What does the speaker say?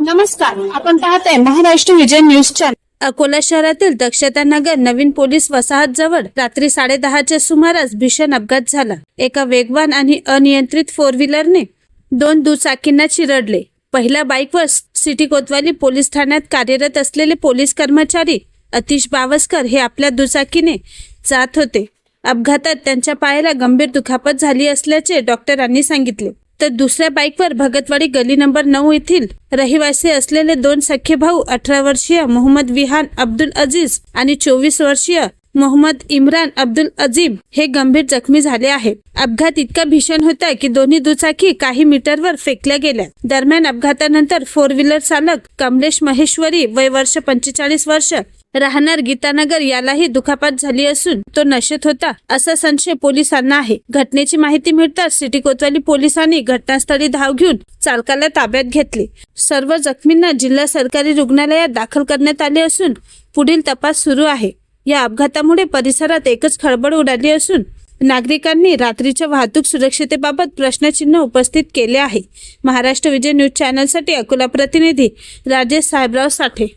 नमस्कार आपण पाहत आहे महाराष्ट्र विजय न्यूज चॅनल अकोला शहरातील दक्षता नगर नवीन पोलीस वसाहत जवळ रात्री साडेदहाच्या सुमारास भीषण अपघात झाला. एका वेगवान आणि अनियंत्रित फोर व्हीलरने दोन दुचाकींना चिरडले. पहिल्या बाईकवर सिटी कोतवाली पोलीस ठाण्यात कार्यरत असलेले पोलीस कर्मचारी अतिश बावस्कर हे आपल्या दुचाकीने जात होते. अपघातात त्यांच्या पायाला गंभीर दुखापत झाली असल्याचे डॉक्टरांनी सांगितले. तर दुसऱ्या बाईकवर भगतवाडी गली नंबर नऊ येथील रहिवासी असलेले दोन सख्खे भाऊ अठरा वर्षीय मोहम्मद विहान अब्दुल अजीज आणि चोवीस वर्षीय मोहम्मद इम्रान अब्दुल अजीम हे गंभीर जखमी झाले आहेत. अपघात इतका भीषण होता की दोन्ही दुचाकी काही मीटरवर फेकल्या गेल्या. दरम्यान अपघातानंतर फोर व्हीलर चालक कमलेश महेश्वरी वय वर्ष पंचेचाळीस वर्ष राहणार गीतानगर यालाही दुखापत झाली असून तो नशेत होता असा संशय पोलिसांना आहे. घटनेची माहिती मिळताच सिटी कोतवाली पोलिसांनी घटनास्थळी धाव घेऊन चालकाला ताब्यात घेतले. सर्व जखमींना जिल्हा सरकारी रुग्णालयात दाखल करण्यात आले असून पुढील तपास सुरू आहे. या अपघातामुळे परिसरात एकच खळबळ उडाली असून नागरिकांनी रात्रीच्या वाहतूक सुरक्षतेबाबत प्रश्नचिन्ह उपस्थित केले आहे. महाराष्ट्र विजय न्यूज चॅनलसाठी अकोला प्रतिनिधी राजेश साहेबराव साठे.